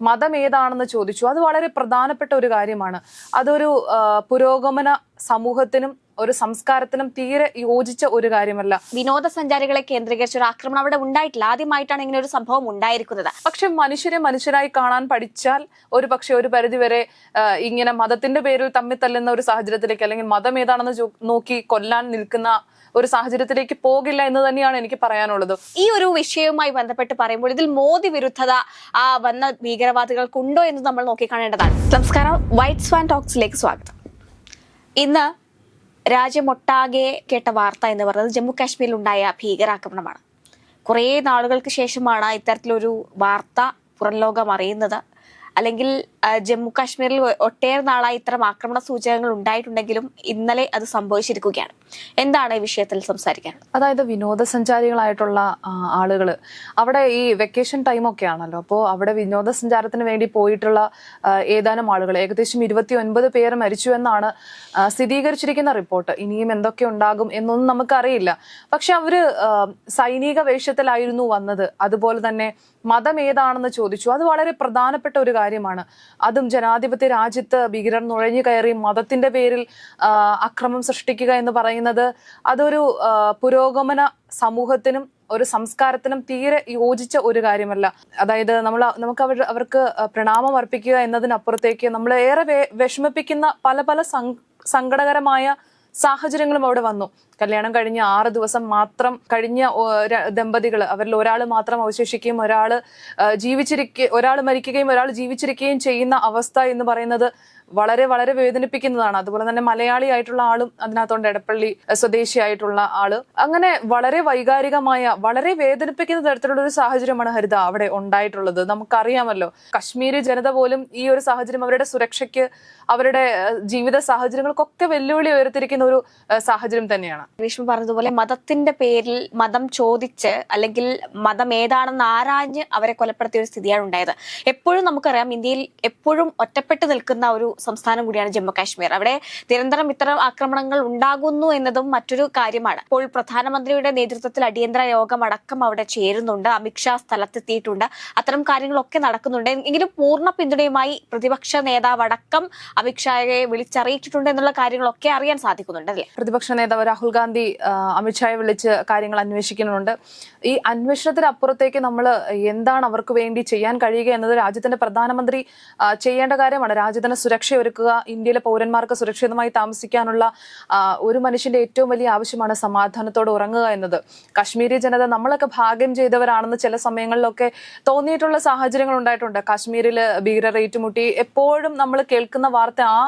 മതം ഏതാണെന്ന് ചോദിച്ചു. അത് വളരെ പ്രധാനപ്പെട്ട ഒരു കാര്യമാണ്. അതൊരു പുരോഗമന സമൂഹത്തിനും ഒരു സംസ്കാരത്തിനും തീരെ യോജിച്ച ഒരു കാര്യമല്ല. വിനോദസഞ്ചാരികളെ കേന്ദ്രീകരിച്ച ഒരു ആക്രമണം അവിടെ ഉണ്ടായിട്ടില്ല. ആദ്യമായിട്ടാണ് ഇങ്ങനെ ഒരു സംഭവം ഉണ്ടായിരിക്കുന്നത്. പക്ഷെ മനുഷ്യരെ മനുഷ്യരായി കാണാൻ പഠിച്ചാൽ ഒരു പക്ഷെ ഒരു പരിധിവരെ ഇങ്ങനെ മതത്തിന്റെ പേരിൽ തമ്മിൽ തല്ലുന്ന ഒരു സാഹചര്യത്തിലേക്ക് അല്ലെങ്കിൽ മതം ഏതാണെന്ന് നോക്കി കൊല്ലാൻ നിൽക്കുന്ന ഒരു സാഹചര്യത്തിലേക്ക് പോകില്ല എന്ന് തന്നെയാണ് എനിക്ക് പറയാനുള്ളത്. ഈ ഒരു വിഷയവുമായി ബന്ധപ്പെട്ട് പറയുമ്പോൾ ഇതിൽ മോദി വിരുദ്ധത ആ വന്ന ഭീകരവാദികൾക്കുണ്ടോ എന്ന് നമ്മൾ നോക്കിക്കാണേണ്ടതാണ്. നമസ്കാരം. വൈറ്റ് സ്വാൻ ടോക്സിലേക്ക് സ്വാഗതം. ഇന്ന് രാജ്യമൊട്ടാകെ കേട്ട വാർത്ത എന്ന് പറയുന്നത് ജമ്മു കാശ്മീരിൽ ഉണ്ടായ ഭീകരാക്രമണമാണ്. കുറേ നാളുകൾക്ക് ശേഷമാണ് ഇത്തരത്തിലൊരു വാർത്ത പുറം ലോകം അറിയുന്നത്. അല്ലെങ്കിൽ ജമ്മു കാശ്മീരിൽ ഒട്ടേറെ നാളായി ഇത്തരം ആക്രമണ സൂചകങ്ങൾ ഉണ്ടായിട്ടുണ്ടെങ്കിലും ഇന്നലെ അത് സംഭവിച്ചിരിക്കുകയാണ്. എന്താണ് ഈ വിഷയത്തിൽ സംസാരിക്കാൻ? അതായത് വിനോദസഞ്ചാരികളായിട്ടുള്ള ആളുകൾ അവിടെ ഈ വെക്കേഷൻ ടൈമൊക്കെ ആണല്ലോ അപ്പോൾ അവിടെ വിനോദസഞ്ചാരത്തിന് വേണ്ടി പോയിട്ടുള്ള ഏതാനും ആളുകൾ ഏകദേശം ഇരുപത്തി ഒൻപത് പേർ മരിച്ചു എന്നാണ് സ്ഥിരീകരിച്ചിരിക്കുന്ന റിപ്പോർട്ട്. ഇനിയും എന്തൊക്കെ ഉണ്ടാകും എന്നൊന്നും നമുക്കറിയില്ല. പക്ഷെ അവർ സൈനിക വേഷത്തിലായിരുന്നു വന്നത്. അതുപോലെ തന്നെ മതം ഏതാണെന്ന് ചോദിച്ചു. അത് വളരെ പ്രധാനപ്പെട്ട ഒരു കാര്യമാണ്. അതും ജനാധിപത്യ രാജ്യത്ത് ഭീകരർ നുഴഞ്ഞു കയറി മതത്തിന്റെ പേരിൽ അക്രമം സൃഷ്ടിക്കുക എന്ന് പറയുന്നത് അതൊരു പുരോഗമന സമൂഹത്തിനും ഒരു സംസ്കാരത്തിനും തീരെ യോജിച്ച ഒരു കാര്യമല്ല. അതായത് നമ്മൾ നമുക്ക് അവർ അവർക്ക് പ്രണാമം അർപ്പിക്കുക എന്നതിനപ്പുറത്തേക്ക് വേ- വിഷമിപ്പിക്കുന്ന പല പല സങ്ക- സങ്കടകരമായ സാഹചര്യങ്ങളും അവിടെ വന്നു. കല്യാണം കഴിഞ്ഞ ആറ് ദിവസം മാത്രം കഴിഞ്ഞ ദമ്പതികൾ അവരിൽ ഒരാൾ മാത്രം അവശേഷിക്കുകയും ഒരാൾ ജീവിച്ചിരിക്കുക ഒരാൾ മരിക്കുകയും ഒരാൾ ജീവിച്ചിരിക്കുകയും ചെയ്യുന്ന അവസ്ഥ എന്ന് പറയുന്നത് വളരെ വളരെ വേദനിപ്പിക്കുന്നതാണ്. അതുപോലെ തന്നെ മലയാളി ആയിട്ടുള്ള ആളും അതിനകത്തോണ്ട് എടപ്പള്ളി സ്വദേശിയായിട്ടുള്ള ആൾ. അങ്ങനെ വളരെ വൈകാരികമായ വളരെ വേദനിപ്പിക്കുന്ന തരത്തിലുള്ള ഒരു സാഹചര്യമാണ് ഹരിത അവിടെ ഉണ്ടായിട്ടുള്ളത്. നമുക്കറിയാമല്ലോ കശ്മീരി ജനത പോലും ഈ ഒരു സാഹചര്യം അവരുടെ സുരക്ഷയ്ക്ക് അവരുടെ ജീവിത സാഹചര്യങ്ങൾക്കൊക്കെ വെല്ലുവിളി ഉയർത്തിരിക്കുന്ന ഒരു സാഹചര്യം തന്നെയാണ്. ഭീഷ്മ പറഞ്ഞതുപോലെ മതത്തിന്റെ പേരിൽ മതം ചോദിച്ച് അല്ലെങ്കിൽ മതം ഏതാണെന്ന് ആരാഞ്ഞ് അവരെ കൊലപ്പെടുത്തിയ ഒരു സ്ഥിതിയാണ് ഉണ്ടായത്. എപ്പോഴും നമുക്കറിയാം ഇന്ത്യയിൽ എപ്പോഴും ഒറ്റപ്പെട്ടു നിൽക്കുന്ന ഒരു സംസ്ഥാനം കൂടിയാണ് ജമ്മു കാശ്മീർ അവിടെ നിരന്തരം ഇത്തരം ആക്രമണങ്ങൾ ഉണ്ടാകുന്നു എന്നതും മറ്റൊരു കാര്യമാണ്. ഇപ്പോൾ പ്രധാനമന്ത്രിയുടെ നേതൃത്വത്തിൽ അടിയന്തര യോഗം അടക്കം അവിടെ ചേരുന്നുണ്ട്. അമിത്ഷാ സ്ഥലത്തെത്തിയിട്ടുണ്ട്. അത്തരം കാര്യങ്ങളൊക്കെ നടക്കുന്നുണ്ട്. എങ്കിലും പൂർണ പിന്തുണയുമായി പ്രതിപക്ഷ നേതാവ് അടക്കം അമിത്ഷായെ വിളിച്ചറിയിച്ചിട്ടുണ്ട് എന്നുള്ള കാര്യങ്ങളൊക്കെ അറിയാൻ സാധിക്കുന്നുണ്ട് അല്ലേ? പ്രതിപക്ഷ നേതാവ് രാഹുൽ ഗാന്ധി അമിത്ഷായെ വിളിച്ച് കാര്യങ്ങൾ അന്വേഷിക്കുന്നുണ്ട്. ഈ അന്വേഷണത്തിനപ്പുറത്തേക്ക് നമ്മൾ എന്താണ് അവർക്ക് വേണ്ടി ചെയ്യാൻ കഴിയുക എന്നത് രാജ്യത്തിന്റെ പ്രധാനമന്ത്രി ചെയ്യേണ്ട കാര്യമാണ്. രാജ്യത്തിന്റെ സുരക്ഷ ഒരുക്കുക ഇന്ത്യയിലെ പൗരന്മാർക്ക് സുരക്ഷിതമായി താമസിക്കാനുള്ള ഒരു മനുഷ്യന്റെ ഏറ്റവും വലിയ ആവശ്യമാണ് സമാധാനത്തോടെ ഉറങ്ങുക എന്നത്. കാശ്മീരി ജനത നമ്മളൊക്കെ ഭാഗ്യം ചെയ്തവരാണെന്ന് ചില സമയങ്ങളിലൊക്കെ തോന്നിയിട്ടുള്ള സാഹചര്യങ്ങൾ ഉണ്ടായിട്ടുണ്ട്. കാശ്മീരിൽ ഭീകരർ ഏറ്റുമുട്ടി. എപ്പോഴും നമ്മൾ കേൾക്കുന്ന വാർത്ത ആ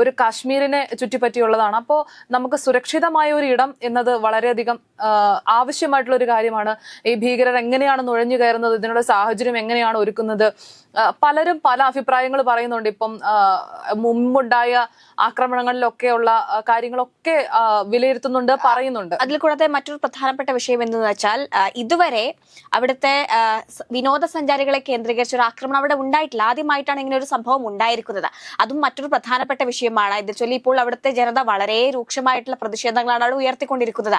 ഒരു കാശ്മീരിനെ ചുറ്റിപ്പറ്റിയുള്ളതാണ്. അപ്പോൾ നമുക്ക് സുരക്ഷിതമായ ഒരു ഇടം എന്നത് വളരെയധികം ആവശ്യമായിട്ടുള്ള ഒരു കാര്യമാണ്. ഈ ഭീകരർ എങ്ങനെയാണ് നുഴഞ്ഞു കയറുന്നത്? ഇതിനുള്ള സാഹചര്യം എങ്ങനെയാണ് ഒരുക്കുന്നത്? പലരും പല അഭിപ്രായങ്ങൾ പറയുന്നുണ്ട്. ഇപ്പം മുമ്പുണ്ടായ ആക്രമണങ്ങളിലൊക്കെയുള്ള ഉള്ള കാര്യങ്ങളൊക്കെ വിലയിരുത്തുന്നുണ്ട് പറയുന്നുണ്ട്. അതിൽ കൂടാതെ മറ്റൊരു പ്രധാനപ്പെട്ട വിഷയം എന്തെന്ന് വെച്ചാൽ ഇതുവരെ അവിടുത്തെ വിനോദസഞ്ചാരികളെ കേന്ദ്രീകരിച്ച ഒരു ആക്രമണം അവിടെ ഉണ്ടായിട്ടില്ല. ആദ്യമായിട്ടാണ് ഇങ്ങനെ ഒരു സംഭവം ഉണ്ടായിരിക്കുന്നത്. അതും മറ്റൊരു പ്രധാനപ്പെട്ട വിഷയമാണ്. ഇതിൽ ചൊല്ലി ഇപ്പോൾ അവിടുത്തെ ജനത വളരെ രൂക്ഷമായിട്ടുള്ള പ്രതിഷേധങ്ങളാണ് അവിടെ ഉയർത്തിക്കൊണ്ടിരിക്കുന്നത്.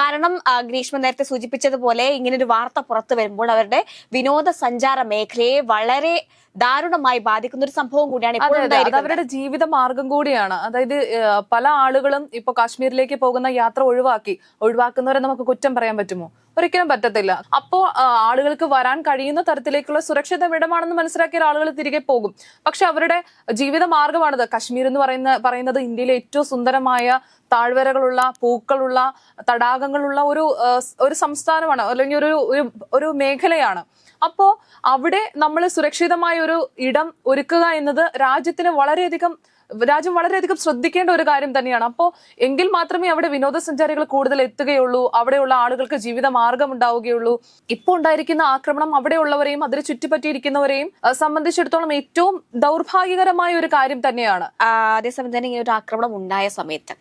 കാരണം ഗ്രീഷ്മ നേരത്തെ സൂചിപ്പിച്ചതുപോലെ ഇങ്ങനെ ഒരു വാർത്ത പുറത്തു വരുമ്പോൾ അവരുടെ വിനോദസഞ്ചാര മേഖലയെ വളരെ ദാരുണമായി ബാധിക്കുന്ന ഒരു സംഭവം കൂടിയാണ് ഇപ്പോൾ അതെ അവരുടെ ജീവിത മാർഗം കൂടിയാണ്. അതായത് പല ആളുകളും ഇപ്പൊ കാശ്മീരിലേക്ക് പോകുന്ന യാത്ര ഒഴിവാക്കി. ഒഴിവാക്കുന്നവരെ നമുക്ക് കുറ്റം പറയാൻ പറ്റുമോ? ഒരിക്കലും പറ്റത്തില്ല. അപ്പോ ആളുകൾക്ക് വരാൻ കഴിയുന്ന തരത്തിലേക്കുള്ള സുരക്ഷിത ഇടമാണെന്ന് മനസ്സിലാക്കിയ ആളുകൾ തിരികെ പോകും. പക്ഷെ അവരുടെ ജീവിത മാർഗമാണിത്. കശ്മീർ എന്ന് പറയുന്ന പറയുന്നത് ഇന്ത്യയിലെ ഏറ്റവും സുന്ദരമായ താഴ്വരകളുള്ള പൂക്കളുള്ള തടാകങ്ങളുള്ള ഒരു ഒരു സംസ്ഥാനമാണ് അല്ലെങ്കിൽ ഒരു ഒരു മേഖലയാണ്. അപ്പോ അവിടെ നമ്മൾ സുരക്ഷിതമായ ഒരു ഇടം ഒരുക്കുക എന്നത് രാജ്യത്തിന് വളരെയധികം രാജ്യം വളരെയധികം ശ്രദ്ധിക്കേണ്ട ഒരു കാര്യം തന്നെയാണ്. അപ്പോൾ എങ്കിൽ മാത്രമേ അവിടെ വിനോദസഞ്ചാരികൾ കൂടുതൽ എത്തുകയുള്ളൂ അവിടെയുള്ള ആളുകൾക്ക് ജീവിത മാർഗം ഉണ്ടാവുകയുള്ളൂ ഇപ്പോൾ ഉണ്ടായിരിക്കുന്ന ആക്രമണം അവിടെയുള്ളവരെയും അതിന് ചുറ്റിപ്പറ്റിയിരിക്കുന്നവരെയും സംബന്ധിച്ചിടത്തോളം ഏറ്റവും ദൗർഭാഗ്യകരമായ ഒരു കാര്യം തന്നെയാണ്. അതേസമയം തന്നെ ഇങ്ങനെ ഒരു ആക്രമണം ഉണ്ടായ സമയത്ത്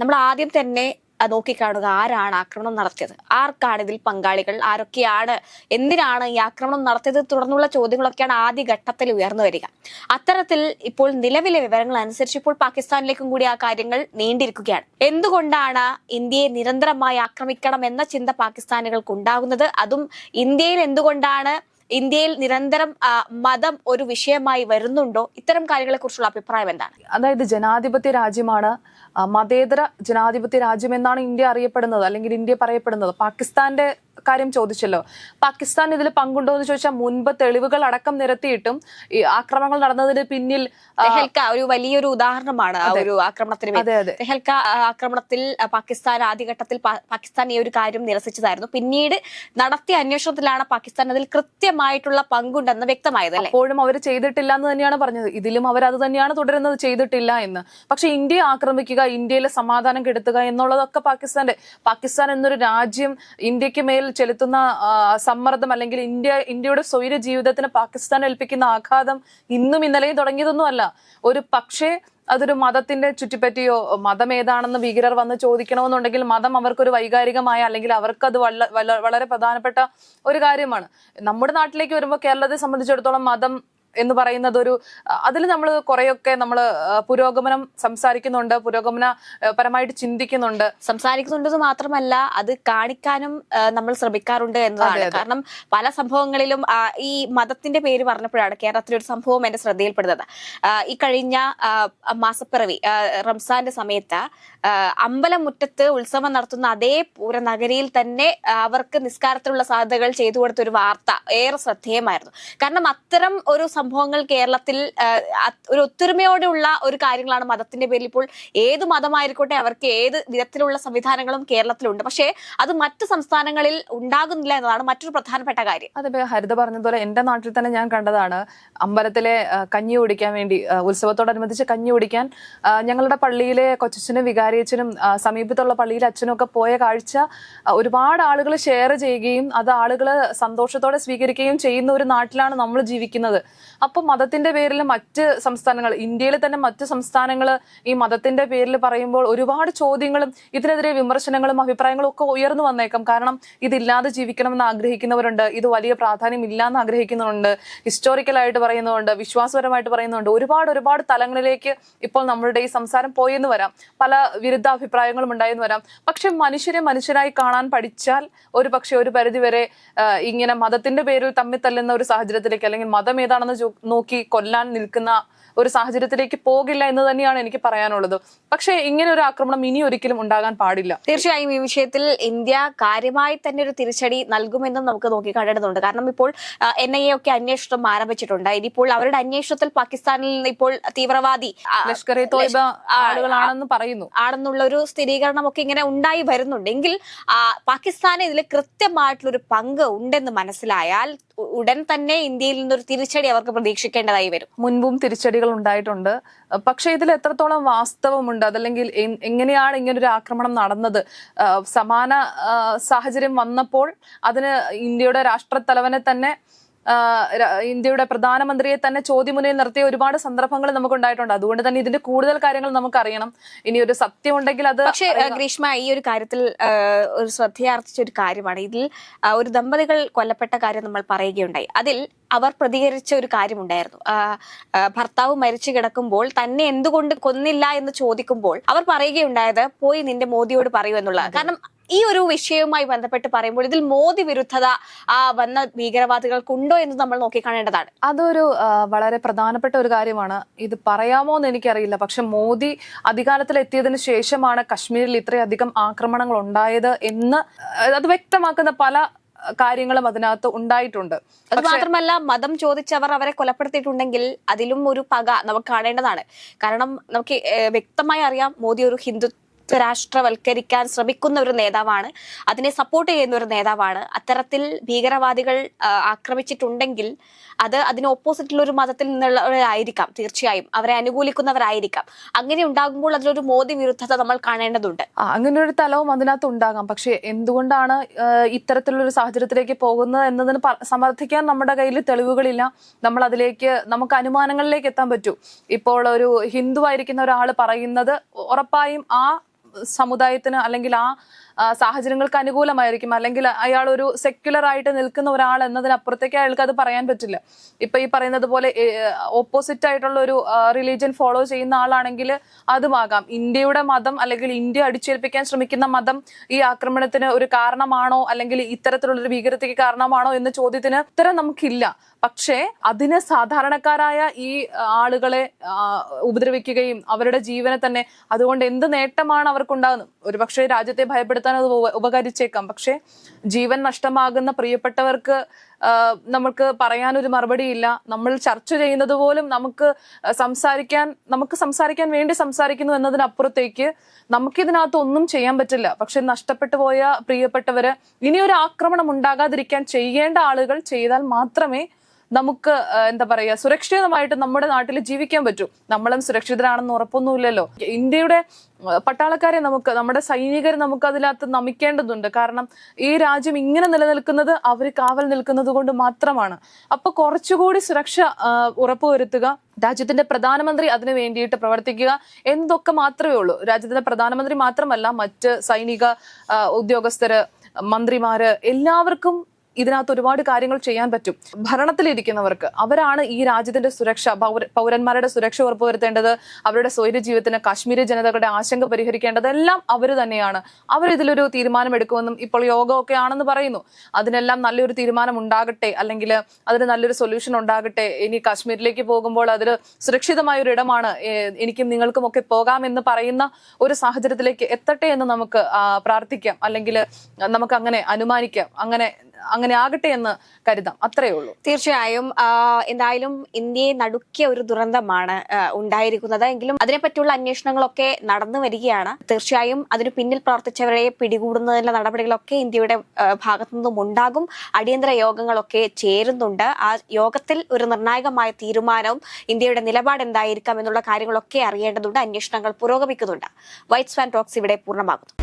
നമ്മൾ ആദ്യം തന്നെ നോക്കിക്കാണുക ആരാണ് ആക്രമണം നടത്തിയത്? ആർക്കാണ് ഇതിൽ പങ്കാളികൾ? ആരൊക്കെയാണ്? എന്തിനാണ് ഈ ആക്രമണം നടത്തിയത്? തുടർന്നുള്ള ചോദ്യങ്ങളൊക്കെയാണ് ആദ്യ ഘട്ടത്തിൽ ഉയർന്നു വരിക. അത്തരത്തിൽ ഇപ്പോൾ നിലവിലെ വിവരങ്ങൾ അനുസരിച്ച് ഇപ്പോൾ പാകിസ്ഥാനിലേക്കും കൂടി ആ കാര്യങ്ങൾ നീണ്ടിരിക്കുകയാണ്. എന്തുകൊണ്ടാണ് ഇന്ത്യയെ നിരന്തരമായി ആക്രമിക്കണം എന്ന ചിന്ത പാകിസ്ഥാനികൾക്ക് ഉണ്ടാകുന്നത് അതും ഇന്ത്യയിൽ എന്തുകൊണ്ടാണ് ഇന്ത്യയിൽ നിരന്തരം മതം ഒരു വിഷയമായി വരുന്നുണ്ടോ? ഇത്തരം കാര്യങ്ങളെ കുറിച്ചുള്ള അഭിപ്രായം എന്താണ്? അതായത് ജനാധിപത്യ രാജ്യമാണ് മതേതര ജനാധിപത്യ രാജ്യം എന്നാണ് ഇന്ത്യ അറിയപ്പെടുന്നത് അല്ലെങ്കിൽ ഇന്ത്യ പറയപ്പെടുന്നത്. പാകിസ്ഥാന്റെ കാര്യം ചോദിച്ചല്ലോ. പാകിസ്ഥാൻ ഇതിൽ പങ്കുണ്ടോ എന്ന് ചോദിച്ചാൽ മുൻപ് തെളിവുകൾ അടക്കം നിരത്തിയിട്ടും ഈ ആക്രമണങ്ങൾ നടന്നതിന് പിന്നിൽ ഒരു വലിയൊരു ഉദാഹരണമാണ് ആ ഒരു ആക്രമണത്തിന്. അതെ അതെ. തെഹൽക്ക ആക്രമണത്തിൽ പാകിസ്ഥാൻ ആദ്യഘട്ടത്തിൽ പാകിസ്ഥാൻ ഈ ഒരു കാര്യം നിരസിച്ചതായിരുന്നു. പിന്നീട് നടത്തിയ അന്വേഷണത്തിലാണ് പാകിസ്ഥാൻ അതിൽ കൃത്യമായിട്ടുള്ള പങ്കുണ്ടെന്ന് വ്യക്തമായത് അപ്പോഴും അവർ ചെയ്തിട്ടില്ല എന്ന് തന്നെയാണ് പറഞ്ഞത്. ഇതിലും അവർ അത് തന്നെയാണ് തുടരുന്നത് ചെയ്തിട്ടില്ല എന്ന്. പക്ഷെ ഇന്ത്യ ആക്രമിക്കുക ഇന്ത്യയിലെ സമാധാനം കെടുത്തുക എന്നുള്ളതൊക്കെ പാകിസ്ഥാന്റെ പാകിസ്ഥാൻ എന്നൊരു രാജ്യം ഇന്ത്യയ്ക്ക് മേൽ ചെലുത്തുന്ന ആ, സമ്മർദ്ദം അല്ലെങ്കിൽ ഇന്ത്യ ഇന്ത്യയുടെ സ്വൈര ജീവിതത്തിന് പാകിസ്ഥാൻ ഏൽപ്പിക്കുന്ന ആഘാതം ഇന്നും ഇന്നലെയും തുടങ്ങിയതൊന്നും അല്ല ഒരു പക്ഷേ അതൊരു മതത്തിന്റെ ചുറ്റിപ്പറ്റിയോ മതം ഏതാണെന്ന് ഭീകരർ വന്ന് ചോദിക്കണമെന്നുണ്ടെങ്കിൽ മതം അവർക്കൊരു വൈകാരികമായ അല്ലെങ്കിൽ അവർക്ക് അത് വളരെ പ്രധാനപ്പെട്ട ഒരു കാര്യമാണ്. നമ്മുടെ നാട്ടിലേക്ക് വരുമ്പോൾ കേരളത്തെ സംബന്ധിച്ചിടത്തോളം മതം എന്ന് പറയുന്നത് ഒരു അതിൽ നമ്മൾ കുറെയൊക്കെ നമ്മൾ പുരോഗമനം സംസാരിക്കുന്നുണ്ട് പുരോഗമന പരമായിട്ട് ചിന്തിക്കുന്നുണ്ട്. സംസാരിക്കുന്നുണ്ടെന്ന് മാത്രമല്ല അത് കാണിക്കാനും നമ്മൾ ശ്രമിക്കാറുണ്ട് എന്നതാണ്. കാരണം പല സംഭവങ്ങളിലും ഈ മതത്തിന്റെ പേര് പറഞ്ഞപ്പോഴാണ് കേരളത്തിലെ ഒരു സംഭവം എന്റെ ശ്രദ്ധയിൽപ്പെടുന്നത്. ഈ കഴിഞ്ഞ മാസപ്പിറവി റംസാന്റെ സമയത്ത് അമ്പലമുറ്റത്ത് ഉത്സവം നടത്തുന്ന അതേ പൂരനഗരിയിൽ തന്നെ അവർക്ക് നിസ്കാരത്തിലുള്ള സാധ്യതകൾ ചെയ്തു കൊടുത്ത ഒരു വാർത്ത ഏറെ ശ്രദ്ധേയമായിരുന്നു. കാരണം അത്തരം ഒരു സംഭവങ്ങൾ കേരളത്തിൽ ഒരു ഒത്തൊരുമയോടെയുള്ള ഒരു കാര്യങ്ങളാണ് മതത്തിന്റെ പേരിൽ ഇപ്പോൾ ഏത് മതമായിരിക്കട്ടെ അവർക്ക് ഏത് വിധത്തിലുള്ള സംവിധാനങ്ങളും കേരളത്തിലുണ്ട്. പക്ഷേ അത് മറ്റു സംസ്ഥാനങ്ങളിൽ ഉണ്ടാകുന്നില്ല എന്നതാണ് മറ്റൊരു പ്രധാനപ്പെട്ട കാര്യം. അതെ ഹരിത പറഞ്ഞതുപോലെ എന്റെ നാട്ടിൽ തന്നെ ഞാൻ കണ്ടതാണ് അമ്പലത്തിലെ കഞ്ഞി കുടിക്കാൻ വേണ്ടി ഉത്സവത്തോടനുബന്ധിച്ച് കഞ്ഞി കുടിക്കാൻ ഞങ്ങളുടെ പള്ളിയിലെ കൊച്ചച്ഛനും വികാരിയച്ഛനും ആ, സമീപത്തുള്ള പള്ളിയിലെ അച്ഛനും ഒക്കെ പോയ കാഴ്ച ഒരുപാട് ആളുകൾ ഷെയർ ചെയ്യുകയും അത് ആളുകൾ സന്തോഷത്തോടെ സ്വീകരിക്കുകയും ചെയ്യുന്ന ഒരു നാട്ടിലാണ് നമ്മൾ ജീവിക്കുന്നത്. അപ്പൊ മതത്തിന്റെ പേരിൽ മറ്റ് സംസ്ഥാനങ്ങൾ ഇന്ത്യയിൽ തന്നെ മറ്റ് സംസ്ഥാനങ്ങൾ ഈ മതത്തിന്റെ പേരിൽ പറയുമ്പോൾ ഒരുപാട് ചോദ്യങ്ങളും ഇതിനെതിരെ വിമർശനങ്ങളും അഭിപ്രായങ്ങളും ഒക്കെ ഉയർന്നു വന്നേക്കാം. കാരണം ഇതില്ലാതെ ജീവിക്കണമെന്ന് ആഗ്രഹിക്കുന്നവരുണ്ട്. ഇത് വലിയ പ്രാധാന്യം ഇല്ലാന്ന് ആഗ്രഹിക്കുന്നവരുണ്ട്. ഹിസ്റ്റോറിക്കലായിട്ട് പറയുന്നുണ്ട് വിശ്വാസപരമായിട്ട് പറയുന്നുണ്ട് ഒരുപാട് ഒരുപാട് തലങ്ങളിലേക്ക് ഇപ്പോൾ നമ്മളുടെ ഈ സംസാരം പോയെന്ന് വരാം. പല വിരുദ്ധ അഭിപ്രായങ്ങളും ഉണ്ടായെന്ന് വരാം. പക്ഷെ മനുഷ്യരെ മനുഷ്യരായി കാണാൻ പഠിച്ചാൽ ഒരു പക്ഷെ ഒരു പരിധിവരെ ഇങ്ങനെ മതത്തിന്റെ പേരിൽ തമ്മിൽ തല്ലുന്ന ഒരു സാഹചര്യത്തിലേക്ക് അല്ലെങ്കിൽ മതം ഏതാണെന്ന് നോക്കി കൊല്ലാൻ നിൽക്കുന്ന ഒരു സാഹചര്യത്തിലേക്ക് പോകില്ല എന്ന് തന്നെയാണ് എനിക്ക് പറയാനുള്ളത്. പക്ഷേ ഇങ്ങനെ ഒരു ആക്രമണം ഇനി ഒരിക്കലും ഉണ്ടാകാൻ പാടില്ല. തീർച്ചയായും ഈ വിഷയത്തിൽ ഇന്ത്യ കാര്യമായി തന്നെ ഒരു തിരിച്ചടി നൽകുമെന്നും നമുക്ക് നോക്കി നോക്കിക്കാണേണ്ടതുണ്ട്. കാരണം ഇപ്പോൾ എൻ ഐ എ ഒക്കെ അന്വേഷണം ആരംഭിച്ചിട്ടുണ്ട്. ഇനിയിപ്പോൾ അവരുടെ അന്വേഷണത്തിൽ പാകിസ്ഥാനിൽ നിന്ന് ഇപ്പോൾ തീവ്രവാദി ആ, ലഷ്കർ ഇ തോയ്ബ ആളുകളാണെന്ന് പറയുന്നു. ആണെന്നുള്ള ഒരു സ്ഥിരീകരണം ഒക്കെ ഇങ്ങനെ ഉണ്ടായി വരുന്നുണ്ടെങ്കിൽ പാകിസ്ഥാന് ഇതിൽ കൃത്യമായിട്ടുള്ള ഒരു പങ്ക് ഉണ്ടെന്ന് മനസ്സിലായാൽ ഉടൻ തന്നെ ഇന്ത്യയിൽ നിന്നൊരു തിരിച്ചടി അവർക്ക് പ്രതീക്ഷിക്കേണ്ടതായി വരും. മുൻപും തിരിച്ചടികൾ ഉണ്ടായിട്ടുണ്ട്. പക്ഷെ ഇതിൽ എത്രത്തോളം വാസ്തവമുണ്ട്? അതല്ലെങ്കിൽ എങ്ങനെയാണ് ഇങ്ങനൊരു ആക്രമണം നടന്നത്? സമാന സാഹചര്യം വന്നപ്പോൾ അതിന് ഇന്ത്യയുടെ രാഷ്ട്രത്തലവനെ തന്നെ ഇന്ത്യയുടെ പ്രധാനമന്ത്രിയെ തന്നെ ചോദ്യമുനയിൽ നിർത്തിയ ഒരുപാട് സന്ദർഭങ്ങൾ നമുക്ക് ഉണ്ടായിട്ടുണ്ട് അതുകൊണ്ട് തന്നെ ഇതിന്റെ കൂടുതൽ കാര്യങ്ങൾ നമുക്ക് അറിയണം ഇനി ഒരു സത്യമുണ്ടെങ്കിൽ അത് പക്ഷേ ഗ്രീഷ്മ ഈ ഒരു കാര്യത്തിൽ ഒരു ശ്രദ്ധയാർജിച്ച ഒരു കാര്യമാണ്. ഇതിൽ ഒരു ദമ്പതികൾ കൊല്ലപ്പെട്ട കാര്യം നമ്മൾ പറയുകയുണ്ടായി. അതിൽ അവർ പ്രതികരിച്ച ഒരു കാര്യമുണ്ടായിരുന്നു. ഭർത്താവ് മരിച്ചു കിടക്കുമ്പോൾ തന്നെ എന്തുകൊണ്ട് കൊന്നില്ല എന്ന് ചോദിക്കുമ്പോൾ അവർ പറയുകയുണ്ടായത് പോയി നിന്റെ മോദിയോട് പറയൂ എന്നുള്ളത് കാരണം ഈ ഒരു വിഷയവുമായി ബന്ധപ്പെട്ട് പറയുമ്പോൾ ഇതിൽ മോദി വിരുദ്ധത ആ വന്ന ഭീകരവാദികൾക്കുണ്ടോ എന്ന് നമ്മൾ നോക്കിക്കാണേണ്ടതാണ് അതൊരു വളരെ പ്രധാനപ്പെട്ട ഒരു കാര്യമാണ്. ഇത് പറയാമോ എന്ന് എനിക്കറിയില്ല. പക്ഷെ മോദി അധികാരത്തിൽ എത്തിയതിനു ശേഷമാണ് കശ്മീരിൽ ഇത്രയധികം ആക്രമണങ്ങൾ ഉണ്ടായത് എന്ന് അത് വ്യക്തമാക്കുന്ന പല കാര്യങ്ങളും അതിനകത്ത് ഉണ്ടായിട്ടുണ്ട്. അത് മാത്രമല്ല മതം ചോദിച്ചവർ അവരെ കൊലപ്പെടുത്തിയിട്ടുണ്ടെങ്കിൽ അതിലും ഒരു പക നമുക്ക് കാണേണ്ടതാണ്. കാരണം നമുക്ക് വ്യക്തമായി അറിയാം മോദി ഒരു രാഷ്ട്രവൽക്കരിക്കാൻ ശ്രമിക്കുന്ന ഒരു നേതാവാണ്. അതിനെ സപ്പോർട്ട് ചെയ്യുന്ന ഒരു നേതാവാണ്. അത്തരത്തിൽ ഭീകരവാദികൾ ആക്രമിച്ചിട്ടുണ്ടെങ്കിൽ അത് അതിന് ഓപ്പോസിറ്റുള്ള ഒരു മതത്തിൽ നിന്നുള്ളവരായിരിക്കാം തീർച്ചയായും. അവരെ അനുകൂലിക്കുന്നവരായിരിക്കാം. അങ്ങനെ ഉണ്ടാകുമ്പോൾ അതിലൊരു മോദി വിരുദ്ധത നമ്മൾ കാണേണ്ടതുണ്ട്. അങ്ങനെ ഒരു തലവും അതിനകത്ത് ഉണ്ടാകാം. പക്ഷേ എന്തുകൊണ്ടാണ് ഇത്തരത്തിലുള്ള ഒരു സാഹചര്യത്തിലേക്ക് പോകുന്നത് എന്നതിന് സമർത്ഥിക്കാൻ നമ്മുടെ കയ്യിൽ തെളിവുകളില്ല. നമ്മൾ അതിലേക്ക് നമുക്ക് അനുമാനങ്ങളിലേക്ക് എത്താൻ പറ്റൂ. ഇപ്പോൾ ഒരു ഹിന്ദു ആയിരിക്കുന്ന ഒരാൾ പറയുന്നത് ഉറപ്പായും ആ സമുദായത്തിന് അല്ലെങ്കിൽ ആ സാഹചര്യങ്ങൾക്ക് അനുകൂലമായിരിക്കും. അല്ലെങ്കിൽ അയാൾ ഒരു സെക്യുലർ ആയിട്ട് നിൽക്കുന്ന ഒരാൾ എന്നതിനപ്പുറത്തേക്ക് അയാൾക്ക് അത് പറയാൻ പറ്റില്ല. ഇപ്പൊ ഈ പറയുന്നത് പോലെ ഓപ്പോസിറ്റ് ആയിട്ടുള്ള ഒരു റിലീജിയൻ ഫോളോ ചെയ്യുന്ന ആളാണെങ്കിൽ അതുമാകാം. ഇന്ത്യയുടെ മതം അല്ലെങ്കിൽ ഇന്ത്യ അടിച്ചേൽപ്പിക്കാൻ ശ്രമിക്കുന്ന മതം ഈ ആക്രമണത്തിന് ഒരു കാരണമാണോ? അല്ലെങ്കിൽ ഇത്തരത്തിലുള്ള ഒരു ഭീകരതയ്ക്ക് കാരണമാണോ എന്ന ചോദ്യത്തിന് ഉത്തരം നമുക്കില്ല. പക്ഷേ അതിന് സാധാരണക്കാരായ ഈ ആളുകളെ ഉപദ്രവിക്കുകയും അവരുടെ ജീവനെ തന്നെ അതുകൊണ്ട് എന്ത് നേട്ടമാണ് അവർക്കുണ്ടാകുന്നത്? ഒരുപക്ഷെ രാജ്യത്തെ ഭയപ്പെടുത്താൻ അത് ഉപകരിച്ചേക്കാം. പക്ഷേ ജീവൻ നഷ്ടമാകുന്ന പ്രിയപ്പെട്ടവർക്ക് നമുക്ക് പറയാനൊരു മറുപടിയില്ല. നമ്മൾ ചർച്ച ചെയ്യുന്നത് പോലും നമുക്ക് സംസാരിക്കാൻ നമുക്ക് സംസാരിക്കാൻ വേണ്ടി സംസാരിക്കുന്നു എന്നതിനപ്പുറത്തേക്ക് നമുക്കിതിനകത്ത് ഒന്നും ചെയ്യാൻ പറ്റില്ല. പക്ഷെ നഷ്ടപ്പെട്ടു പോയ പ്രിയപ്പെട്ടവര് ഇനിയൊരു ആക്രമണം ഉണ്ടാകാതിരിക്കാൻ ചെയ്യേണ്ട ആളുകൾ ചെയ്താൽ മാത്രമേ നമുക്ക് എന്താ പറയാ സുരക്ഷിതമായിട്ട് നമ്മുടെ നാട്ടിൽ ജീവിക്കാൻ പറ്റൂ. നമ്മളും സുരക്ഷിതരാണെന്ന് ഉറപ്പൊന്നുമില്ലല്ലോ. ഇന്ത്യയുടെ പട്ടാളക്കാരെ നമുക്ക് നമ്മുടെ സൈനികരെ നമുക്ക് അതിനകത്ത് നമിക്കേണ്ടതുണ്ട്. കാരണം ഈ രാജ്യം ഇങ്ങനെ നിലനിൽക്കുന്നത് അവർ കാവൽ നിൽക്കുന്നത് കൊണ്ട് മാത്രമാണ്. അപ്പൊ കുറച്ചുകൂടി സുരക്ഷ ഉറപ്പുവരുത്തുക രാജ്യത്തിന്റെ പ്രധാനമന്ത്രി അതിനു വേണ്ടിയിട്ട് പ്രവർത്തിക്കുക എന്നതൊക്കെ മാത്രമേ ഉള്ളൂ. രാജ്യത്തിന്റെ പ്രധാനമന്ത്രി മാത്രമല്ല മറ്റ് സൈനിക ഉദ്യോഗസ്ഥര് മന്ത്രിമാര് എല്ലാവർക്കും ഇതിനകത്ത് ഒരുപാട് കാര്യങ്ങൾ ചെയ്യാൻ പറ്റും. ഭരണത്തിലിരിക്കുന്നവർക്ക് അവരാണ് ഈ രാജ്യത്തിന്റെ സുരക്ഷ പൗരന്മാരുടെ സുരക്ഷ ഉറപ്പുവരുത്തേണ്ടത് അവരുടെ സ്വൈര്യ ജീവിതത്തിന് കാശ്മീരി ജനതകളുടെ ആശങ്ക പരിഹരിക്കേണ്ടത് എല്ലാം അവർ തന്നെയാണ്. അവർ ഇതിലൊരു തീരുമാനം എടുക്കുമെന്നും ഇപ്പോൾ യോഗമൊക്കെ ആണെന്ന് പറയുന്നു. അതിനെല്ലാം നല്ലൊരു തീരുമാനം ഉണ്ടാകട്ടെ അല്ലെങ്കിൽ അതിന് നല്ലൊരു സൊല്യൂഷൻ ഉണ്ടാകട്ടെ ഇനി കാശ്മീരിലേക്ക് പോകുമ്പോൾ അതിൽ സുരക്ഷിതമായ ഒരു ഇടമാണ് എനിക്കും നിങ്ങൾക്കും ഒക്കെ പോകാമെന്ന് പറയുന്ന ഒരു സാഹചര്യത്തിലേക്ക് എത്തട്ടെ എന്ന് നമുക്ക് പ്രാർത്ഥിക്കാം. അല്ലെങ്കിൽ നമുക്ക് അങ്ങനെ അനുമാനിക്കാം. അങ്ങനെ അങ്ങനെ ആകട്ടെ എന്ന് കരുതാം. അത്രയേ ഉള്ളൂ. തീർച്ചയായും എന്തായാലും ഇന്ത്യയെ നടുക്കിയ ഒരു ദുരന്തമാണ് ഉണ്ടായിരിക്കുന്നത്. എങ്കിലും അതിനെപ്പറ്റിയുള്ള അന്വേഷണങ്ങളൊക്കെ നടന്നു വരികയാണ്. തീർച്ചയായും അതിന് പിന്നിൽ പ്രവർത്തിച്ചവരെ പിടികൂടുന്നതിനുള്ള നടപടികളൊക്കെ ഇന്ത്യയുടെ ഭാഗത്തു നിന്നും ഉണ്ടാകും. അടിയന്തര യോഗങ്ങളൊക്കെ ചേരുന്നുണ്ട്. ആ യോഗത്തിൽ ഒരു നിർണായകമായ തീരുമാനവും ഇന്ത്യയുടെ നിലപാട് എന്തായിരിക്കാം എന്നുള്ള കാര്യങ്ങളൊക്കെ അറിയേണ്ടതുണ്ട് അന്വേഷണങ്ങൾ പുരോഗമിക്കുന്നുണ്ട്. വൈറ്റ് സ്വാൻ ടോക്സ് ഇവിടെ പൂർണമാകുന്നു.